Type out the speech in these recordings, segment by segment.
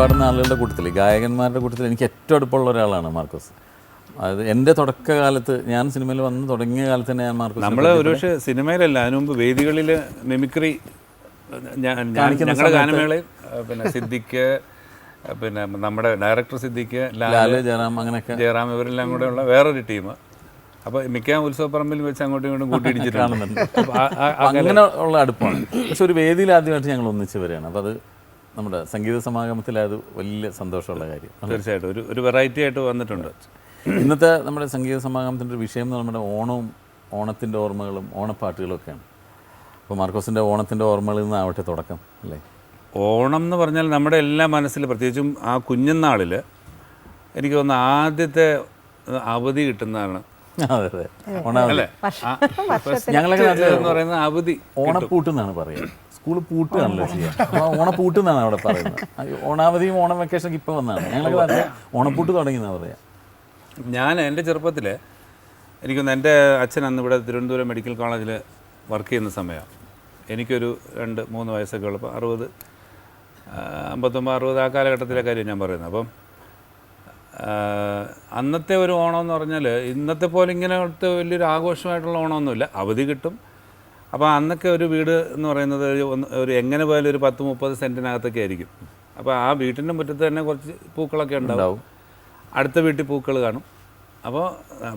പാടുന്ന ആളുകളുടെ കൂട്ടത്തിൽ ഗായകന്മാരുടെ കൂട്ടത്തിൽ എനിക്ക് ഏറ്റവും അടുപ്പമുള്ള ഒരാളാണ് മാർക്കോസ്. അത് എന്റെ തുടക്കകാലത്ത് ഞാൻ സിനിമയിൽ വന്ന് തുടങ്ങിയ കാലത്ത് തന്നെ ഞാൻ മാർക്കോസ് നമ്മൾ ഒരുപക്ഷെ സിനിമയിലല്ല അതിനു മുമ്പ് വേദികളിൽ മിമിക്രി ഞങ്ങളുടെ ഗാനമേളയിൽ പിന്നെ സിദ്ദിഖ് പിന്നെ നമ്മുടെ ഡയറക്ടർ സിദ്ദിഖ് ലാൽ ലാൽ ജയറാം അങ്ങനെയൊക്കെ. ജയറാം ഇവരെല്ലാം കൂടെ ഉള്ള വേറൊരു ടീം. അപ്പോൾ മിക്ക ഉത്സവപ്പറമ്പിൽ വെച്ച് അങ്ങോട്ടും ഇങ്ങോട്ടും ആ- അങ്ങനെ ഉള്ള അടുപ്പമാണ് പക്ഷെ ഒരു വേദിയിൽ ആദ്യമായിട്ട് ഞങ്ങൾ ഒന്നിച്ച് വരികയാണ്. അപ്പോൾ അത് നമ്മുടെ സംഗീത സമാഗമത്തിൽ അത് വലിയ സന്തോഷമുള്ള കാര്യം തീർച്ചയായിട്ടും. ഒരു ഒരു വെറൈറ്റി ആയിട്ട് വന്നിട്ടുണ്ട്. ഇന്നത്തെ നമ്മുടെ സംഗീത സമാഗമത്തിന്റെ ഒരു വിഷയം എന്ന് നമ്മുടെ ഓണവും ഓണത്തിന്റെ ഓർമ്മകളും ഓണപ്പാട്ടുകളും ഒക്കെയാണ് അപ്പോൾ മാർക്കോസിന്റെ ഓണത്തിന്റെ ഓർമ്മകളിൽ നിന്നാവട്ടെ തുടക്കം അല്ലേ? ഓണം എന്ന് പറഞ്ഞാൽ നമ്മുടെ എല്ലാ മനസ്സിൽ പ്രത്യേകിച്ചും ആ കുഞ്ഞുനാളിൽ എനിക്ക് തോന്നുന്നു ആദ്യത്തെ അവധി കിട്ടുന്നതാണ്. അതെ അതെ. ഓണാവധി. ഞങ്ങളൊക്കെ എന്ന് പറയുന്ന അവധി ഓണപ്പൂട്ട് പറയുന്നത് സ്കൂൾ പൂട്ടുകയാണല്ലോ ചെയ്യുക അപ്പോൾ ഓണപ്പൂട്ട് എന്നാണ് അവിടെ പറയുന്നത്. ഓണാവധിയും ഓണം വെക്കേഷനൊക്കെ ഇപ്പോൾ വന്നതാണ്. ഞങ്ങളൊക്കെ നാട്ടിൽ ഓണപ്പൂട്ട് തുടങ്ങിയെന്നാണ് പറയുക ഞാൻ എന്റെ ചെറുപ്പത്തിൽ എനിക്കൊന്ന് എന്റെ അച്ഛൻ അന്ന് ഇവിടെ തിരുവനന്തപുരം മെഡിക്കൽ കോളേജിൽ വർക്ക് ചെയ്യുന്ന സമയമാണ്. എനിക്കൊരു രണ്ട് മൂന്ന് വയസ്സൊക്കെ ഉള്ളപ്പോൾ അറുപത് അമ്പത്തൊമ്പത് അറുപത് ആ കാലഘട്ടത്തിലെ കാര്യം ഞാൻ പറയുന്നത്. അപ്പം അന്നത്തെ ഒരു ഓണം എന്ന് പറഞ്ഞാൽ ഇന്നത്തെ പോലെ ഇങ്ങനത്തെ വലിയൊരു ആഘോഷമായിട്ടുള്ള ഓണമൊന്നുമില്ല. അവധി കിട്ടും. അപ്പോൾ അന്നൊക്കെ ഒരു വീട് എന്ന് പറയുന്നത് ഒരു ഒരു എങ്ങനെ പോയാലും ഒരു പത്ത് മുപ്പത് സെന്റിനകത്തൊക്കെ ആയിരിക്കും. അപ്പോൾ ആ വീട്ടിന്റെ മുറ്റത്ത് തന്നെ കുറച്ച് പൂക്കളൊക്കെ ഉണ്ടാവും. അടുത്ത വീട്ടിൽ പൂക്കൾ കാണും. അപ്പോൾ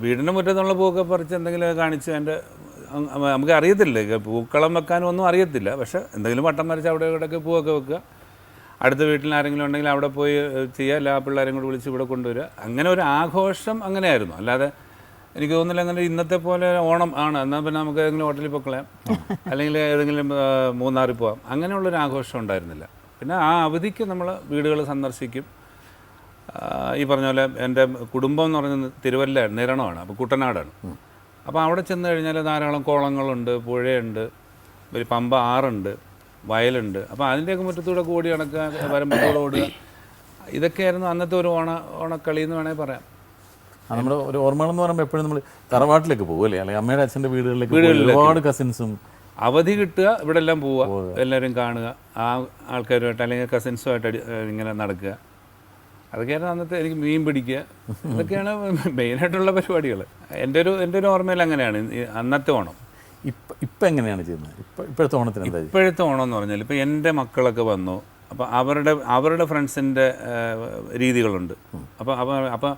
വീടിന്റെ മുറ്റത്തുള്ള പൂക്കൾ പറിച്ച് എന്തെങ്കിലും കാണിച്ച് എന്റെ നമുക്ക് അറിയത്തില്ല. പൂക്കളം വെക്കാനും ഒന്നും അറിയത്തില്ല. പക്ഷെ എന്തെങ്കിലും വട്ടം വരച്ച് അവിടെ ഇവിടെയൊക്കെ പൂവൊക്കെ വെക്കുക. അടുത്ത വീട്ടിൽ ആരെങ്കിലും ഉണ്ടെങ്കിൽ അവിടെ പോയി ചെയ്യുക എല്ലാ പിള്ളേരെയും കൂടി വിളിച്ച് ഇവിടെ കൊണ്ടുവരിക. അങ്ങനെ ഒരു ആഘോഷം അങ്ങനെയായിരുന്നു. അല്ലാതെ എനിക്ക് തോന്നുന്നില്ല അങ്ങനെ ഇന്നത്തെ പോലെ ഓണം ആണ്. എന്നാൽ പിന്നെ നമുക്ക് ഏതെങ്കിലും ഹോട്ടലിൽ പൊക്കളയാം അല്ലെങ്കിൽ ഏതെങ്കിലും മൂന്നാറിൽ പോവാം. അങ്ങനെയുള്ളൊരു ആഘോഷം ഉണ്ടായിരുന്നില്ല. പിന്നെ ആ അവധിക്ക് നമ്മൾ വീടുകൾ സന്ദർശിക്കും. ഈ പറഞ്ഞ പോലെ എന്റെ കുടുംബം എന്ന് പറയുന്നത് തിരുവല്ല നിരണമാണ്. അപ്പോൾ കുട്ടനാടാണ്. അപ്പോൾ അവിടെ ചെന്ന് കഴിഞ്ഞാൽ ധാരാളം കുളങ്ങളുണ്ട് പുഴയുണ്ട് ഒരു പമ്പ ആറുണ്ട് വയലുണ്ട്. അപ്പോൾ അതിന്റെയൊക്കെ മുറ്റത്തൂടെ കൂടി നടക്കുക വരമ്പത്തൂടെ ഓടുക ഇതൊക്കെയായിരുന്നു അന്നത്തെ ഒരു ഓണ ഓണക്കളി എന്ന് വേണമെങ്കിൽ പറയാം. നമ്മുടെ ഒരു ഓർമ്മകൾ എന്ന് പറയുമ്പോൾ എപ്പോഴും നമ്മൾ തറവാട്ടിലേക്ക് പോകും അല്ലേ? അല്ലെങ്കിൽ അമ്മയുടെ അച്ഛന്റെ വീടുകളിലേക്ക്. ഒരുപാട് കസിൻസും അവധി കിട്ടുക ഇവിടെ എല്ലാം പോവുക എല്ലാവരും കാണുക ആ ആൾക്കാരുമായിട്ട് അല്ലെങ്കിൽ കസിൻസുമായിട്ട് ഇങ്ങനെ നടക്കുക. അതൊക്കെയാണ് അന്നത്തെ എനിക്ക് മീൻ പിടിക്കുക. ഇതൊക്കെയാണ് മെയിനായിട്ടുള്ള പരിപാടികൾ. എന്റെ ഒരു എന്റെ ഒരു ഓർമ്മയിൽ അങ്ങനെയാണ്. അന്നത്തെ ഓണം. ഇപ്പം ഇപ്പം എങ്ങനെയാണ് ചെയ്യുന്നത്? ഇപ്പം ഇപ്പോഴത്തെ ഓണത്തിന് എന്താ ഇപ്പോഴത്തെ ഓണം എന്ന് പറഞ്ഞാൽ ഇപ്പം എന്റെ മക്കളൊക്കെ വന്നു. അപ്പോൾ അവരുടെ അവരുടെ ഫ്രണ്ട്സിന്റെ രീതികളുണ്ട്. അപ്പോൾ അപ്പോൾ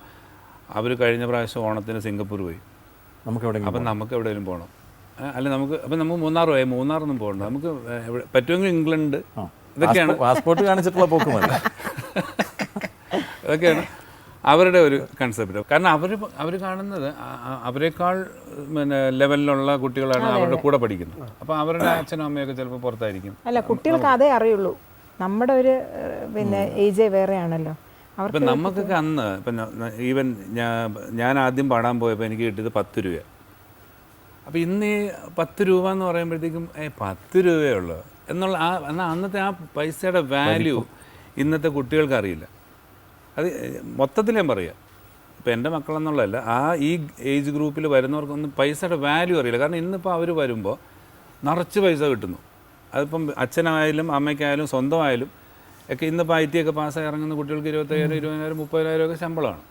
അവർ കഴിഞ്ഞ പ്രാവശ്യം ഓണത്തിന് സിംഗപ്പൂർ പോയി. നമുക്ക് എവിടെ അപ്പം നമുക്ക് എവിടെയെങ്കിലും പോകണം അല്ല നമുക്ക് അപ്പം നമുക്ക് മൂന്നാർ പോയി. മൂന്നാറൊന്നും പോകണ്ട നമുക്ക് എവിടെ പറ്റുമെങ്കിൽ ഇംഗ്ലണ്ട്. ഇതൊക്കെയാണ്. പാസ്പോർട്ട് കാണിച്ചിട്ടുള്ള പോക്ക് മതി ഇതൊക്കെയാണ് അവരുടെ ഒരു കൺസെപ്റ്റ് കാരണം അവർ അവർ കാണുന്നത് അവരെക്കാൾ പിന്നെ ലെവലിലുള്ള കുട്ടികളാണ് അവരുടെ കൂടെ പഠിക്കുന്നത്. അപ്പോൾ അവരുടെ അച്ഛനും അമ്മയൊക്കെ ചിലപ്പോൾ പുറത്തായിരിക്കും. അല്ല കുട്ടികൾക്ക് അതേ അറിയുള്ളൂ. നമ്മുടെ ഒരു പിന്നെ ഏജ് വേറെയാണല്ലോ. ഇപ്പം നമുക്കൊക്കെ അന്ന് ഇപ്പം ഈവൻ ഞാൻ ഞാൻ ആദ്യം പാടാൻ പോയപ്പോൾ എനിക്ക് കിട്ടിയത് പത്ത് രൂപ അപ്പോൾ ഇന്ന് ഈ പത്ത് രൂപ എന്ന് പറയുമ്പോഴത്തേക്കും ഏ പത്ത് രൂപയേ ഉള്ളൂ എന്നുള്ള ആ എന്നാൽ അന്നത്തെ ആ പൈസയുടെ വാല്യൂ ഇന്നത്തെ കുട്ടികൾക്ക് അറിയില്ല. അത് മൊത്തത്തിൽ ഞാൻ പറയാം. ഇപ്പം എന്റെ മക്കളെന്നുള്ളതല്ല ആ ഈ ഏജ് ഗ്രൂപ്പിൽ വരുന്നവർക്കൊന്നും പൈസയുടെ വാല്യൂ അറിയില്ല. കാരണം ഇന്നിപ്പോൾ അവർ വരുമ്പോൾ നിറച്ച് പൈസ കിട്ടുന്നു. അതിപ്പം അച്ഛനായാലും അമ്മയ്ക്കായാലും സ്വന്തമായാലും ഒക്കെ ഇന്ന് ഇപ്പോൾ ഐ ടി ഒക്കെ പാസ്സായി ഇറങ്ങുന്ന കുട്ടികൾക്ക് ഇരുപത്തയ്യായിരം ഇരുപതിനായിരം മുപ്പതിനായിരം ഒക്കെ ശമ്പളമാണ്.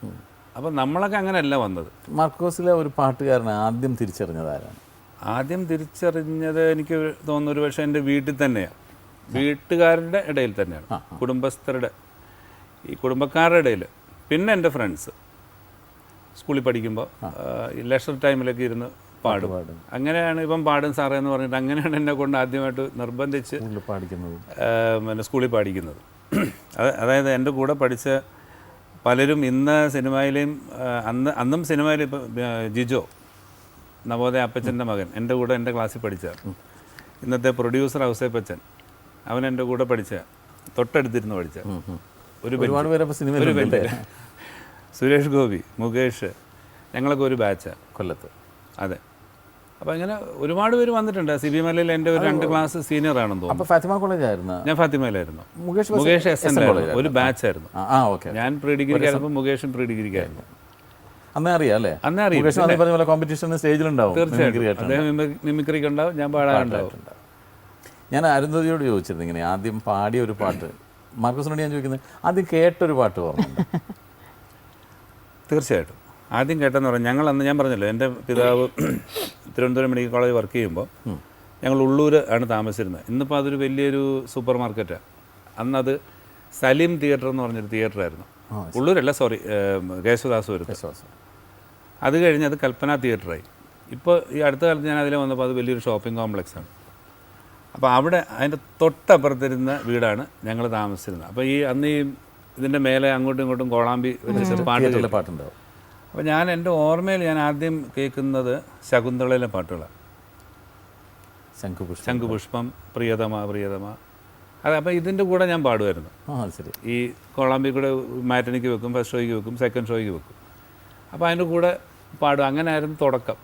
അപ്പം നമ്മളൊക്കെ അങ്ങനെയല്ല വന്നത്. മാർക്കോസിലെ ഒരു പാട്ടുകാരനെ ആദ്യം തിരിച്ചറിഞ്ഞത് ആരാണ് ആദ്യം തിരിച്ചറിഞ്ഞത് എനിക്ക് തോന്നുന്നു ഒരു പക്ഷേ എന്റെ വീട്ടിൽ തന്നെയാണ് വീട്ടുകാരുടെ ഇടയിൽ തന്നെയാണ്. കുടുംബസ്ഥരുടെ ഈ കുടുംബക്കാരുടെ ഇടയിൽ. പിന്നെ എന്റെ ഫ്രണ്ട്സ്. സ്കൂളിൽ പഠിക്കുമ്പോൾ ലെഷർ ടൈമിലൊക്കെ ഇരുന്ന് പാടും. അങ്ങനെയാണ് ഇപ്പം പാടും സാറേ എന്ന് പറഞ്ഞിട്ട് അങ്ങനെയാണ് എന്നെ കൊണ്ട് ആദ്യമായിട്ട് നിർബന്ധിച്ച് പാടിക്കുന്നത്. പിന്നെ സ്കൂളിൽ പാടിക്കുന്നത്. അതായത് എന്റെ കൂടെ പഠിച്ച പലരും ഇന്ന് സിനിമയിലെയും അന്ന് അന്നും സിനിമയിൽ ഇപ്പം ജിജോ നവോദയ അപ്പച്ചന്റെ മകൻ എന്റെ കൂടെ എന്റെ ക്ലാസ്സിൽ പഠിച്ച ഇന്നത്തെ പ്രൊഡ്യൂസർ ഔസേപ്പച്ചൻ അവൻ എന്റെ കൂടെ പഠിച്ച തൊട്ടടുത്തിരുന്ന് പഠിച്ച ഒരു ഒരുപാട് പേര് അപ്പോൾ ഒരു സുരേഷ് ഗോപി മുകേഷ് ഞങ്ങളൊക്കെ ഒരു ബാച്ചാണ് കൊല്ലത്ത്. അതെ. അപ്പോൾ അങ്ങനെ ഒരുപാട് പേര് വന്നിട്ടുണ്ട്. സി ബി മലയിൽ എന്റെ ഒരു രണ്ട് ക്ലാസ് സീനിയർ ആണെന്ന് തോന്നുന്നു. അപ്പോൾ ഫാത്തിമ കോളേജ് ആയിരുന്നു? ഞാൻ ഫാത്തിമയിലായിരുന്നു മുകേഷ് മുകേഷ് എസ് എൻ. ഒരു ബാച്ച് ആയിരുന്നു. ആ ഓക്കെ ഞാൻ പ്രീ ആയിരുന്നു മുകേഷും പ്രീ ഡിഗ്രിക്കായിരുന്നു അന്നേ അറിയാം അല്ലേ? അന്നേ അറിയും. പറഞ്ഞ പോലെ കോമ്പറ്റീഷൻ സ്റ്റേജിലുണ്ടാവും തീർച്ചയായിട്ടും. അദ്ദേഹം മിമി- മിമിക്രിക്ക് ഉണ്ടാവും. ഞാൻ പാടാറുണ്ടാവും ഞാൻ അരുന്ധതിയോട് ചോദിച്ചിരുന്നു ഇങ്ങനെ ആദ്യം പാടിയ ഒരു പാട്ട്. മാർക്കോസിനോട് ഞാൻ ചോദിക്കുന്നത് ആദ്യം കേട്ടൊരു പാട്ട് പറഞ്ഞു തീർച്ചയായിട്ടും. ആദ്യം കേട്ടെന്ന് പറഞ്ഞാൽ ഞങ്ങൾ അന്ന് ഞാൻ പറഞ്ഞല്ലോ എന്റെ പിതാവ് തിരുവനന്തപുരം മെഡിക്കൽ കോളേജ് വർക്ക് ചെയ്യുമ്പോൾ ഞങ്ങൾ ഉള്ളൂർ ആണ് താമസിച്ചിരുന്നത്. ഇന്നിപ്പോൾ അതൊരു വലിയൊരു സൂപ്പർ മാർക്കറ്റാണ് അന്നത് സലീം തിയേറ്റർ എന്ന് പറഞ്ഞൊരു തിയേറ്ററായിരുന്നു ഉള്ളൂരല്ല സോറി കേശവദാസ് വരുന്നത് വിശ്വാസം അത് കഴിഞ്ഞ് അത് കൽപ്പന തിയേറ്ററായി ഇപ്പോൾ ഈ അടുത്ത കാലത്ത് ഞാൻ അതിലെ വന്നപ്പോൾ അത് വലിയൊരു ഷോപ്പിംഗ് കോംപ്ലക്സാണ് അപ്പോൾ അവിടെ അതിന്റെ തൊട്ടപ്പുറത്തിരുന്ന വീടാണ് ഞങ്ങൾ താമസിച്ചിരുന്നത്. അപ്പോൾ ഈ അന്ന് ഈ ഇതിന്റെ മേലെ അങ്ങോട്ടും ഇങ്ങോട്ടും കോളാമ്പി വെച്ചിട്ട് പാട്ടുണ്ടാവും. അപ്പോൾ ഞാൻ എന്റെ ഓർമ്മയിൽ ഞാൻ ആദ്യം കേൾക്കുന്നത് ശകുന്തളയിലെ പാട്ടുകളാണ് ശംഖുപുഷ്പം. ശംഖുപുഷ്പം പ്രിയതമ പ്രിയതമ. അത് അപ്പോൾ ഇതിന്റെ കൂടെ ഞാൻ പാടുമായിരുന്നു. ശരി. ഈ കോളാമ്പി കൂടെ മാറ്റണിക്ക് വെക്കും ഫസ്റ്റ് ഷോയ്ക്ക് വെക്കും സെക്കൻഡ് ഷോയ്ക്ക് വെക്കും. അപ്പോൾ അതിന്റെ കൂടെ പാടും. അങ്ങനെ ആയിരുന്നു തുടക്കം.